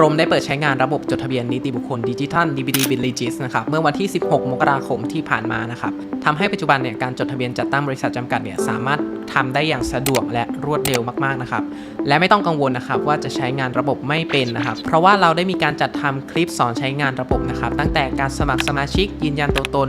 กรมได้เปิดใช้งานระบบจดทะเบียนนิติบุคคลดิจิทัล DBD b i l l i g i s นะครับเมื่อวันที่ 16 มกราคมที่ผ่านมานะครับทำให้ปัจจุบันเนี่ยการจดทะเบียนจัดตั้งบริษัทจำกัดเนี่ยสามารถทำได้อย่างสะดวกและรวดเร็วมากๆนะครับและไม่ต้องกังวลนะครับว่าจะใช้งานระบบไม่เป็นนะครับเพราะว่าเราได้มีการจัดทำคลิปสอนใช้งานระบบนะครับตั้งแต่การสมัครสมาชิกยืนยันตัวตน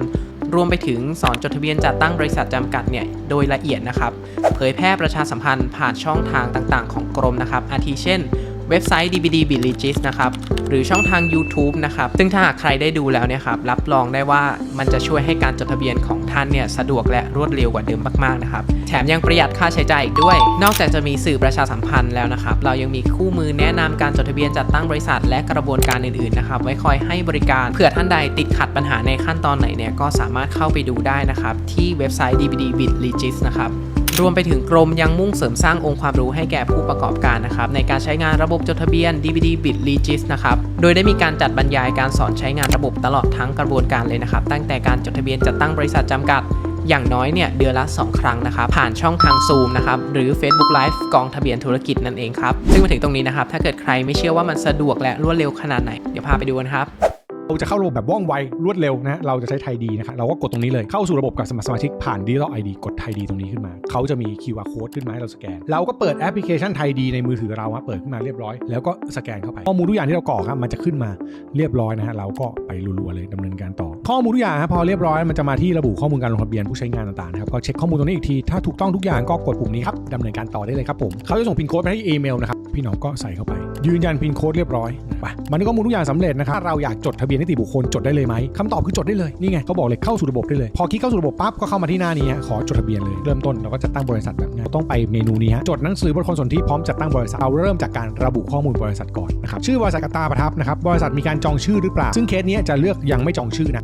รวมไปถึงสอนจดทะเบียนจัดตั้งบริษัทจำกัดเนี่ยโดยละเอียดนะครับ เผยแพร่ประชาสัมพันธ์ผ่านช่องทางต่างๆ ของกรมนะครับ อาทิเช่น เว็บไซต์ dbd b i l l i g i s นะครับหรือช่องทาง YouTube นะครับซึ่งถ้าหากใครได้ดูแล้วเนี่ยครับรับรองได้ว่ามันจะช่วยให้การจดทะเบียนของท่านเนี่ยสะดวกและรวดเร็วกว่าเดิมมากๆนะครับแถมยังประหยัดค่าใช้จ่ายอีกด้วย นอกจากจะมีสื่อประชาสัมพันธ์แล้วนะครับเรายังมีคู่มือแนะนำการจดทะเบียนจัดตั้งบริษัท และกระบวนการอื่นๆนะครับไว้คอยให้บริการเผื่อท่านใดติดขัดปัญหาในขั้นตอนไหนเนี่ยก็สามารถเข้าไปดูได้นะครับที่เว็บไซต์ dbd b i t l e g i s นะครับ รวมไปถึงกรมยังมุ่งเสริมสร้างองค์ความรู้ให้แก่ผู้ประกอบการนะครับในการใช้งานระบบจดทะเบียน DVD Bit Regis นะครับโดยได้มีการจัดบรรยายการสอนใช้งานระบบตลอดทั้งกระบวนการเลยนะครับ ตั้งแต่การจดทะเบียนจัดตั้งบริษัทจำกัดอย่างน้อยเนี่ยเดือนละ 2 ครั้งนะครับผ่านช่องทาง Zoom นะครับหรือ Facebook Live กองทะเบียนธุรกิจนั่นเองครับ ซึ่งมาถึงตรงนี้นะครับ ถ้าเกิดใครไม่เชื่อว่ามันสะดวกและรวดเร็วขนาดไหน เดี๋ยวพาไปดูกันครับ เราจะเข้าระบบแบบว่องไวรวดเร็วนะเราจะใช้ไทยดีนะครับเราก็กดตรงนี้เลยเข้าสู่ระบบกับสมาชิกผ่านดิจิทัลไอดีกดไทยดีตรงนี้ขึ้นมาเขาจะมี QR code ขึ้นมาให้เราสแกน เราก็เปิดแอปพลิเคชันไทยดีในมือถือเราเปิดขึ้นมาเรียบร้อย แล้วก็สแกนเข้าไปข้อมูลทุกอย่างที่เรากรอกครับมันจะขึ้นมาเรียบร้อยนะฮะเราก็ไปรัวๆเลยดำเนินการต่อ ข้อมูลทุกอย่างพอเรียบร้อยมันจะมาที่ระบุข้อมูลการลงทะเบียนผู้ใช้งานต่างๆนะครับก็เช็คข้อมูลตรงนี้อีกทีถ้าถูกต้องทุกอย่างก็กดปุ่มนี้ครับดำเนินการต่อได้เลยครับผมเขาจะส่งพินโค้ดไปที่อีเมลนะครับพี่น้องก็ใส่เข้าไป ยืนยันพินโค้ดเรียบร้อยไปมันก็มูลทุกอย่างสำเร็จนะครับถ้าเราอยากจดทะเบียนนิติบุคคลจดได้เลยไหมคำตอบคือจดได้เลยนี่ไงเขาบอกเลยเข้าสู่ระบบได้เลย พอคลิกเข้าสู่ระบบปั๊บก็เข้ามาที่หน้านี้ฮะขอจดทะเบียนเลยเริ่มต้นเราก็จะตั้งบริษัทแบบง่ายต้องไปเมนูนี้ฮะจดหนังสือบุคคลสนธิพร้อมจัดตั้งบริษัทเราเริ่มจากการระบุข้อมูลบริษัทก่อนนะครับชื่อบริษัทกตาประทับนะครับบริษัทมีการจองชื่อหรือเปล่า ซึ่งเคสนี้จะเลือกยังไม่จองชื่อนะ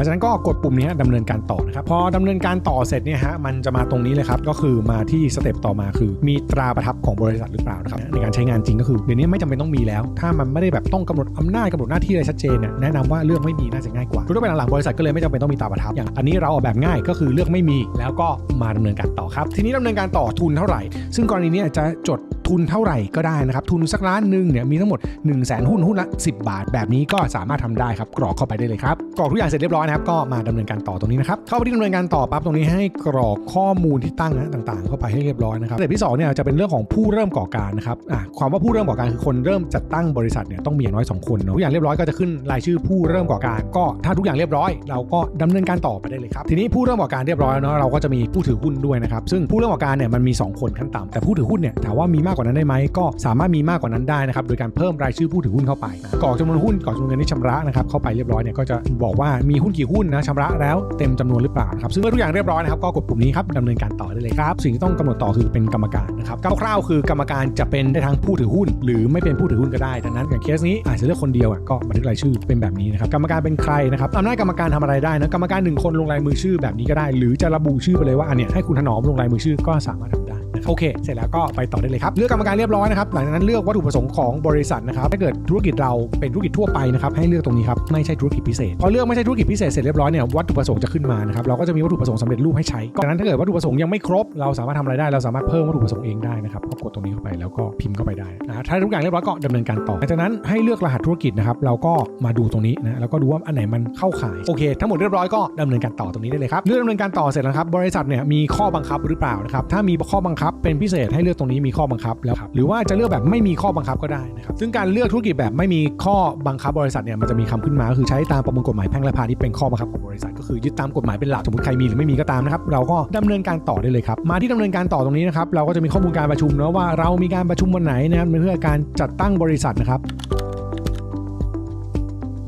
ลังจากนั้นก็กดปุ่มนี้ดำเนินการต่อนะครับพอดำเนินการต่อเสร็จเนี่ยฮะมันจะมาตรงนี้เลยครับก็คือมาที่สเต็ปต่อมาคือมีตราประทับของบริษัทหรือเปล่านะครับในการใช้งานจริงก็คือเดี๋ยวนี้ไม่จำเป็นต้องมีแล้ว ถ้ามันไม่ได้แบบต้องกำหนดอำนาจกำหนดหน้าที่อะไรชัดเจนเนี่ยแนะนำว่าเลือกไม่มีน่าจะง่ายกว่าทั่วไปหลังบริษัทก็เลยไม่จำเป็นต้องมีตราประทับอย่างอันนี้เราออกแบบง่ายก็คือเลือกไม่มีแล้วก็มาดำเนินการต่อครับ ทีนี้ดำเนินการต่อทุนเท่าไหร่ ซึ่งกรณีนี้จะจด ทุนเท่าไหร่ก็ได้นะครับ ทุนสักล้านหนึ่งเนี่ยมีทั้งหมด 1 0 0 0 0แสนหุ้นหุ้นละ 10 บาท แบบนี้ก็สามารถทำได้ครับ กรอกเข้าไปได้เลยครับ กรอกทุกอย่างเสร็จเรียบร้อยนะครับ ก็มาดำเนินการต่อตรงนี้นะครับ เข้าไปที่ดำเนินการต่อปั๊บตรงนี้ให้กรอกข้อมูลที่ตั้งนะต่างๆ เข้าไปให้เรียบร้อยนะครับสเต็ปที่2เนี่ยจะเป็นเรื่องของผู้เริ่มก่อการนะครับอะความว่าผู้เริ่มก่อการคือคนเริ่มจัดตั้งบริษัทเนี่ยต้องมีอย่างน้อย 2 คนเนอะทุกอย่างเรียบร้อยก็จะขึ้นรายชื่อผู้เริ่มก่อการ ก็ถ้าทุกอย่างเรียบร้อย เราก็ดำเนินการต่อไปได้เลยครับทีนี้ผู้เริ่มก่อการเรียบร้อยเนาะเราก็จะมีผู้ถือหุ้นด้วยนะครับซึ่งผู้เริ่มก่อการเนี่ยมันมี 2 คนขั้นต่ำแต่ผู้ถือหุ้นเนี่ยถามว่ามีมากกว่านั้นได้ไหมก็สามารถมีมากกว่านั้นได้นะครับโดยการเพิ่มรายชื่อผู้ถือหุ้นเข้าไปกรอกจำนวนหุ้นกรอกจำนวนเงินที่ชำระนะครับเข้าไปเรียบร้อยเนี่ยก็จะบอกว่ามีหุ้นกี่หุ้นนะชำระแล้วเต็มจำนวนหรือเปล่าครับซึ่งเมื่อทุกอย่างเรียบร้อยนะครับก็กดปุ่มนี้ครับดำเนินการต่อได้เลยครับสิ่งที่ต้องกำหนดต่อคือเป็นกรรมการนะครับคร่าวๆคือกรรมการจะเป็นได้ทั้งผู้ถือหุ้น หรือไม่เป็นผู้ถือหุ้นก็ได้ดังนั้นอย่างเคสนี้อาจจะเลือกคนเดียวอะก็บันทึกรายชื่อเป็นแบบนี้นะครับกรรมการเป็นใครนะครับอำนาจกรรมการทำอะไรได้นะกรรมการหนึ่งคนลงลายมือชื่อแบบนี้ก็ได้ หรือจะระบุชื่อไปเลยว่าอันเนี้ยให้คุณถนอมลงลายมือชื่อก็สามารถทำได้ โอเค เสร็จแล้วก็ไปต่อได้เลยครับ เลือกกรรมการเรียบร้อยนะครับ หลังจากนั้นเลือกวัตถุประสงค์ของบริษัทนะครับ ถ้าเกิดธุรกิจเราเป็นธุรกิจทั่วไปนะครับ ให้เลือกตรงนี้ครับ ไม่ใช่ธุรกิจพิเศษ พอเลือกไม่ใช่ธุรกิจพิเศษเสร็จเรียบร้อยเนี่ย วัตถุประสงค์จะขึ้นมานะครับ เราก็จะมีวัตถุประสงค์สำเร็จรูปให้ใช้ดังนั้นถ้าเกิดวัตถุประสงค์ยังไม่ครบ เราสามารถทำอะไรได้ เราสามารถเพิ่มวัตถุประสงค์เองได้นะครับก็กดตรงนี้เข้าไปแล้วก็พิมพ์เข้าไปได้นะถ้าทุกอย่างเรียบร้อยก็ดำเนินการต่อหลังจากนั้นให้เลือกรหัสธุรกิจนะครับ เราก็มาดูตรงนี้นะ แล้วก็ดูว่าอันไหนมันเข้าขาย โอเค ทั้งหมดเรียบร้อยก็ดำเนินการต่อตรงนี้ได้เลยครับ เลือกดำเนินการต่อเสร็จแล้วครับ บริษัทเนี่ยมีข้อบังคับหรือเปล่านะครับ ถ้ามีข้อบังคับเป็นพิเศษให้เลือกตรงนี้มีข้อบังคับแล้วหรือว่าจะเลือกแบบไม่มีข้อบังคับก็ได้นะครับซึ่งการเลือกธุรกิจแบบไม่มีข้อบังคับบริษัทเนี่ยมันจะมีคำขึ้นมาก็คือใช้ตามประมวลกฎหมายแพ่งและพาณิชย์เป็นข้อบังคับของบริษัท ก็คือยึดตามกฎหมายเป็นหลักสมมติใครมีหรือไม่มีก็ตามนะครับเราก็ดำเนินการต่อได้เลยครับมาที่ดำเนินการต่อตรงนี้นะครับเราก็จะมีข้อมูลการประชุมนะว่าเรามีการประชุมวันไหนนะครับเพื่อการจัดตั้งบริษัทนะครับ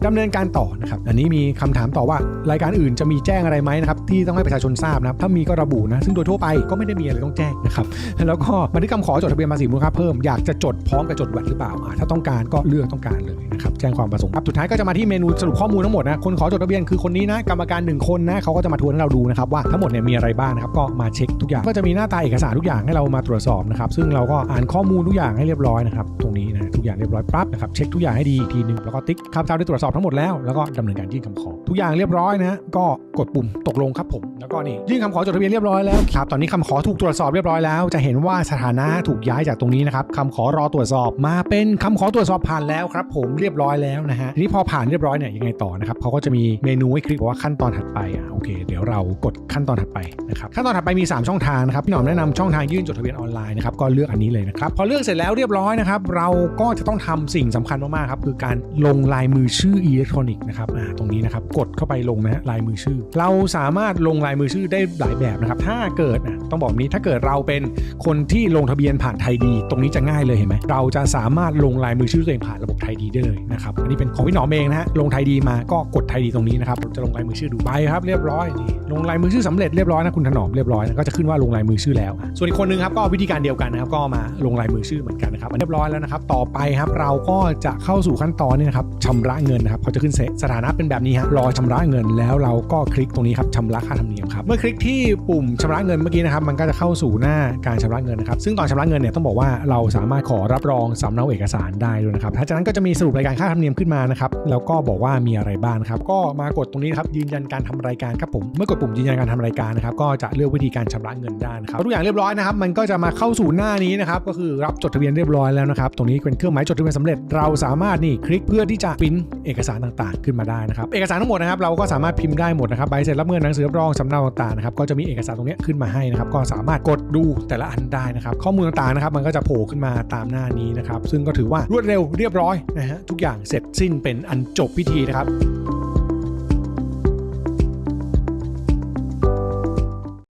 ดำเนินการต่อนะครับอันนี้มีคำถามต่อว่ารายการอื่นจะมีแจ้งอะไรไหมนะครับที่ต้องให้ประชาชนทราบนะครับถ้ามีก็ระบุนะซึ่งโดยทั่วไปก็ไม่ได้มีอะไรต้องแจ้งนะครับแล้วก็บันทึกคำขอจดทะเบียนภาษีมูลค่าเพิ่มอยากจะจดพร้อมกับจดแวดหรือเปล่าถ้าต้องการก็เลือกต้องการเลยนะครับแจ้งความประสงค์ครับสุดท้ายก็จะมาที่เมนูสรุปข้อมูลทั้งหมดนะคนขอจดทะเบียนคือคนนี้นะกรรมการหนึ่งคนนะเขาก็จะมาทวนให้เราดูนะครับว่าทั้งหมดเนี่ยมีอะไรบ้างนะครับก็มาเช็คทุกอย่างก็จะมีหน้าตาเอกสารทุกอย่างให้เรามาตรวจสอบนะครับซึ่งเราก็อ่านข้อมูลทุกอย่างให้เรียบร้อยนะครับตรงนี้นะทุกอย่างเรียบร้อยปั๊บนะครับเช็คทุกอย่างให้ดีอีกทีหนึงแล้วก็ติ๊กคำตาที่ตรวจสอบอบทั้งหมดแล้วแล้วก็ดำเนินการยื่นคำขอ ทุกอย่างเรียบร้อยนะก็กดปุ่มตกลงครับผมแล้วก็นี่ยื่นคำขอจดทะเบียนเรียบร้อยแล้วครับตอนนี้คำขอถูกตรวจสอบเรียบร้อยแล้ว จะเห็นว่าสถานะถูกย้ายจากตรงนี้นะครับคำขอรอตรวจสอบมาเป็นคำขอตรวจสอบผ่านแล้วครับ ผมเรียบร้อยแล้วนะฮะทีนี้พอผ่านเรียบร้อยเนี่ยยังไงต่อนะครับเขาก็จะมีเมนูให้คลิกว่าขั้นตอนถัดไปอะโอเค เดี๋ยวเรากดขั้นตอนถัดไปนะครับขั้นตอนถัดไปมี 3 ช่องทางนะครับพี่หนอมแนะนำช่องทางยื่นจดทะเบียนออนไลน์นะครับก็เลือกอันนี้เลยนะครับพอเลือกเสร็จแล้วเรียบร้อยนะครับเราก็จะต้องทำสิ่งสำคัญมากๆครับคือการลงลายมือชื่ออิเล็กทรอนิกส์นะครับตรงนี้นะครับกดเข้าไปลงนะฮะลายมือชื่อ เราสามารถลงลายมือชื่อได้หลายแบบนะครับถ้าเกิดนะต้องบอกนี้ถ้าเกิดเราเป็นคนที่ลงทะเบียนผ่านไทยดี ตรงนี้จะง่ายเลยเห็นไหมเราจะสามารถลงลายมือชื่อตัวเองผ่านระบบไทยดีได้เลยนะครับอันนี้เป็นของพี่หนอมเองนะฮะลงไทยดีมาก็กดไทยดีตรงนี้นะครับจะลงลายมือชื่อดูไปครับเรียบร้อยนี่ ลงลายมือชื่อสำเร็จเรียบร้อยนะคุณถนอมเรียบร้อยนะก็จะขึ้นว่าลงลายมือชื่อแล้ว ส่วนอีกคนนึงครับก็วิธีการเดียวกันนะครับก็มาลงลายมือชื่อเหมือนกันนะครับเรียบร้อยแล้วนะครับต่อไปครับเราก็จะเข้าสู่ขั้นตอนนี้นะครับชำระเงินนะครับเขาจะขึ้นเซสถานะเป็นแบบนี้ฮะรอชำระเงินแล้วเราก็คลิกตรงนี้ครับชำระค่าธรรมเนียมครับเมื่อคลิกที่ปุ่มชำระเงินเมื่อกี้นะครับมันก็จะเข้าสู่หน้าการชำระเงินนะครับซึ่งตอนชำระเงินเนี่ยต้องบอกว่าเราสามารถขอรับรองสำเนาเอกสารได้ด้วยนะครับถ้าจากนั้นก็จะมีสรุปรายการค่าธรรมเนียมขึ้นมานะครับแล้วก็บอกว่ามีอะไรบ้างครับก็มากดตรงนี้ครับยืนยันการทำรายการครับผมเมื่อกดปุ่มยืนยันการทำรายการนะครับก็จะเลือกวิธีการชำระเงินได้นะครับทุกอย่างเรียบร้อยนะครับมันก็จะมาเข้าสู่หน้านี้นะครับก็คือรับจดทะเบียนเรียบร้อยแล้วนะครับตรงนี้เป็นเครื่องหมายจดทะเบียนสำเร็จเราสามารถนี่คลิกเพื่อที่จะพิมพ์เอกสารต่างๆ ขึ้นมาได้นะครับเอกสารทั้งหมดนะครับเราก็สามารถพิมพ์ได้หมดนะครับใบเสร็จรับเงินหนังสือรับรองสำเนาต่างๆนะครับก็จะมีเอกสารตรงนี้ขึ้นมาให้นะครับก็สามารถกดดูแต่ละอันได้นะครับข้อมูลต่างๆนะครับมันก็จะโผล่ขึ้นมาตามหน้านี้นะครับซึ่งก็ถือว่ารวดเร็วเรียบร้อยนะฮะทุกอย่างเสร็จสิ้นเป็นอันจบพิธีนะครับ